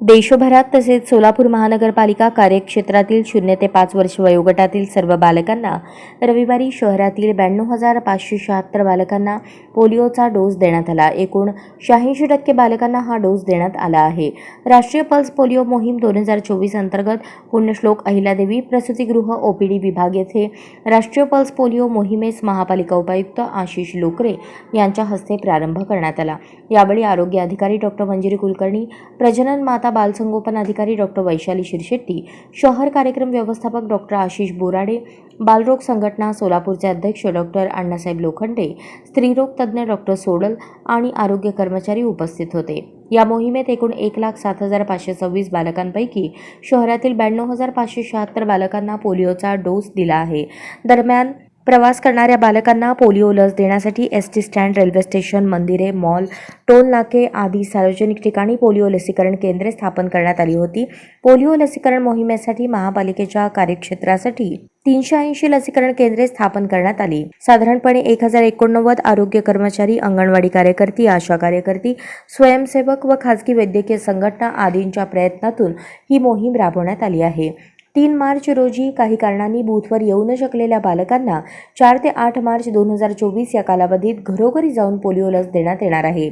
देशभरात तसेच सोलापूर महानगरपालिका कार्यक्षेत्रातील शून्य ते पाच वर्ष वयोगटातील सर्व बालकांना रविवारी शहरातील ब्याण्णव हजार पाचशे शहात्तर बालकांना पोलिओचा डोस देण्यात आला. एकूण शहाऐंशी टक्के बालकांना हा डोस देण्यात आला आहे. राष्ट्रीय पल्स पोलिओ मोहीम दोन हजार चोवीस अंतर्गत पुण्यश्लोक अहिल्यादेवी प्रसूतीगृह ओपीडी विभाग येथे राष्ट्रीय पल्स पोलिओ मोहिमेस महापालिका उपायुक्त आशिष लोकरे यांच्या हस्ते प्रारंभ करण्यात आला. यावेळी आरोग्य अधिकारी डॉक्टर मंजिरी कुलकर्णी प्रजनन माता बालसंगोपन अधिकारी डॉक्टर वैशाली शिरशेट्टी शहर कार्यक्रम व्यवस्थापक डॉक्टर आशिष बोराडे बालरोग संघटना सोलापूरचे अध्यक्ष डॉक्टर अण्णासाहेब लोखंडे स्त्रीरोग तज्ज्ञ डॉक्टर सोडल आणि आरोग्य कर्मचारी उपस्थित होते. या मोहिमेत एकूण एक लाख सात हजार पाचशे सव्वीस बालकांपैकी शहरातील ब्याण्णव हजार पाचशे शहात्तर बालकांना पोलिओचा डोस दिला आहे. दरम्यान प्रवास करणाऱ्या बालकांना पोलिओ लस देण्यासाठी S T stand railway station मंदिरे मॉल टोलनाके आदी सार्वजनिक ठिकाणी पोलिओ लसीकरण केंद्रे स्थापन करण्यात आली होती. पोलिओ लसीकरण मोहिमेसाठी महापालिकेच्या कार्यक्षेत्रासाठी तीनशे ऐंशी लसीकरण केंद्रे स्थापन करण्यात आली. साधारणपणे एक हजार एकोणनव्वद आरोग्य कर्मचारी अंगणवाडी कार्यकर्ती आशा कार्यकर्ती स्वयंसेवक व खाजगी वैद्यकीय संघटना आदींच्या प्रयत्नातून ही मोहीम राबवण्यात आली आहे. तीन मार्च रोजी काही कारणांनी बूथवर येऊ न शकलेल्या बालकांना चार ते आठ मार्च दोन हजार चोवीस या कालावधीत घरोघरी जाऊन पोलिओ लस देण्यात येणार आहे.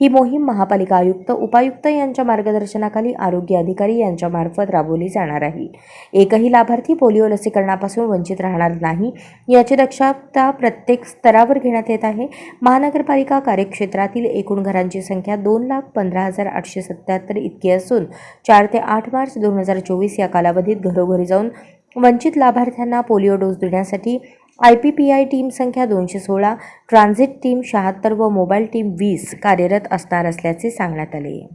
ही मोहीम महापालिका आयुक्त उपायुक्त यांच्या मार्गदर्शनाखाली आरोग्य अधिकारी यांच्यामार्फत राबवली जाणार आहे. एकही लाभार्थी पोलिओ लसीकरणापासून वंचित राहणार नाही याची दक्षता प्रत्येक स्तरावर घेण्यात येत आहे. महानगरपालिका कार्यक्षेत्रातील एकूण घरांची संख्या दोन लाख पंधरा हजार आठशे सत्याहत्तर इतकी असून चार ते आठ मार्च दोन हजार चोवीस या कालावधीत घरो घरोघरी जाऊन वंचित लाभार्थ्यांना पोलिओ डोस देण्यासाठी I P P I team संख्या दोनशे सोळा ट्रान्झिट टीम शहात्तर व मोबाईल टीम वीस कार्यरत असणार असल्याचे सांगण्यात आले.